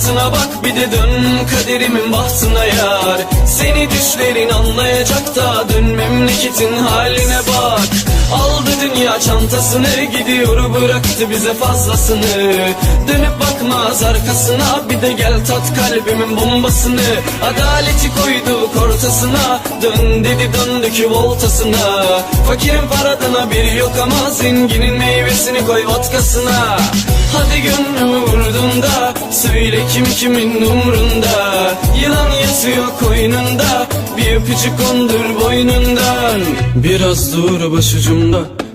rahatına bak bir de dön kaderimin bahtına yar. Seni düşlerin anlayacak da dön memleketin haline bak dünya çantasını gidiyor bıraktı bize fazlasını. Dönüp bakmaz arkasına bir de gel tat kalbimin bombasını. Adaleti koyduk ortasına dön dedi döndük voltasına Fakirin paradan haberi yok ama zenginin meyvesini koy vodkasına. Hadi gönlümü vurdun da söyle kim kimin umrunda. Yılan yatıyor koynunda bir öpücük kondur boynundan. Biraz dur başucumda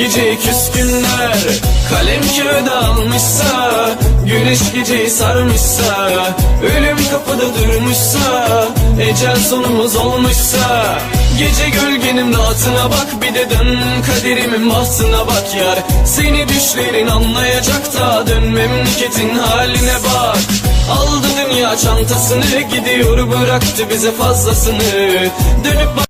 Gece küskünler Kalem kağıda almışsa Güneş geceyi sarmışsa Ölüm kapıda durmuşsa Ecel sonumuz olmuşsa Gece gölgenin rahatına bak Bir de dön kaderimin bahtına bak yar. Seni düşlerin anlayacak da Dön memleketin haline bak. Aldı dünya çantasını Gidiyor bıraktı bize fazlasını. Dönüp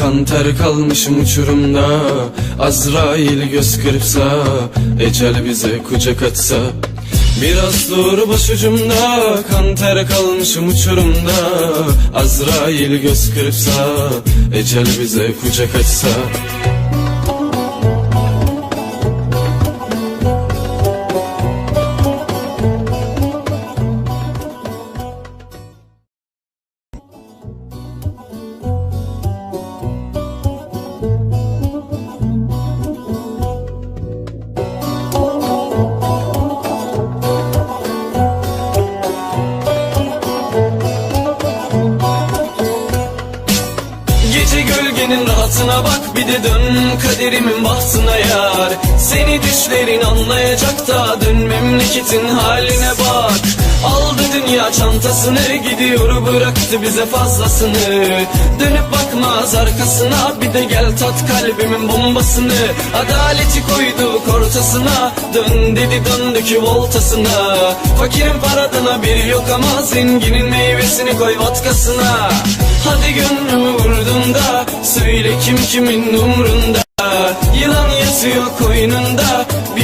Kan ter kalmışım uçurumda. Azrail göz kırpsa Ecel bize kucak açsa Biraz dur başucumda Kan ter kalmışım uçurumda. Azrail göz kırpsa Ecel bize kucak açsa bir de dön kaderimin bahtına yar. Seni düşlerin anlayacak da dön memleketin haline bak Aldı dünya çantasını gidiyor bıraktı bize fazlasını. Dönüp bakmaz arkasına bir de gel tat kalbimin bombasını. Adaleti koyduk ortasına dön dedi döndük voltasına. Fakirin paradan haberi yok ama zenginin meyvesini koy vodkasına. Hadi gönlümü vurdun da Söyle kim kimin umrunda. Yılan yatıyor koynunda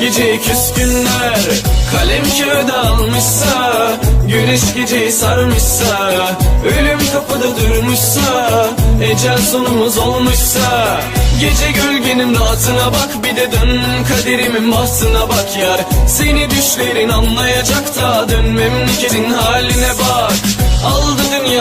Gece küskünler. Kalem kağıda almışsa Güneş geceyi sarmışsa Ölüm kapıda durmuşsa Ecel sonumuz olmuşsa. Gece gölgenin rahatına bak Bir de dön kaderimin bahtına bak yar. Seni düşlerin anlayacak da Dön memleketin haline bak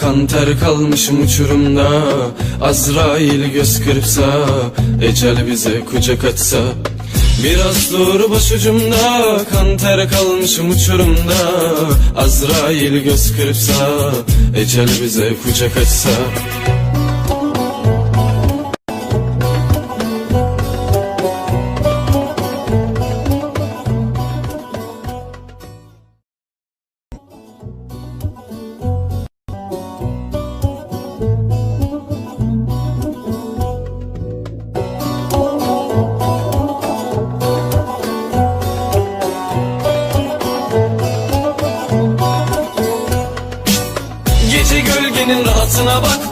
Kan ter kalmışım uçurumda. Azrail göz kırpsa Ecel bize kucak açsa Biraz dur başucumda Kan ter kalmışım uçurumda. Azrail göz kırpsa Ecel bize kucak açsa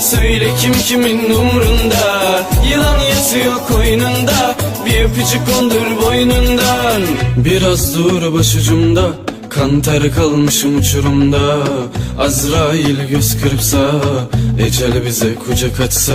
söyle kim kimin umrunda? Yılan yatıyor koynunda bir öpücük kondur boynundan. Biraz dur başucumda. Kan ter kalmışım uçurumda. Azrail göz kırpsa Ecel bize kucak açsa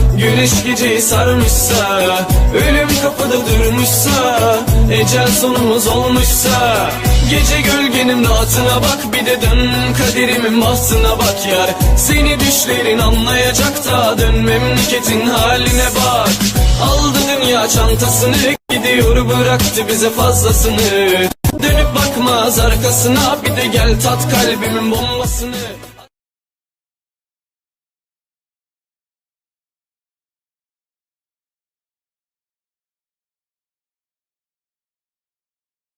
Güneş geceyi sarmışsa Ölüm kapıda durmuşsa Ecel sonumuz olmuşsa Gece gölgenin rahatına bak Bir de dön kaderimin bahtına bak yar. Seni düşlerin anlayacak da Dön memleketin haline bak. Aldı dünya çantasını Gidiyor bıraktı bize fazlasını. Dönüp bakmaz arkasına Bir de gel tat kalbimin bombasını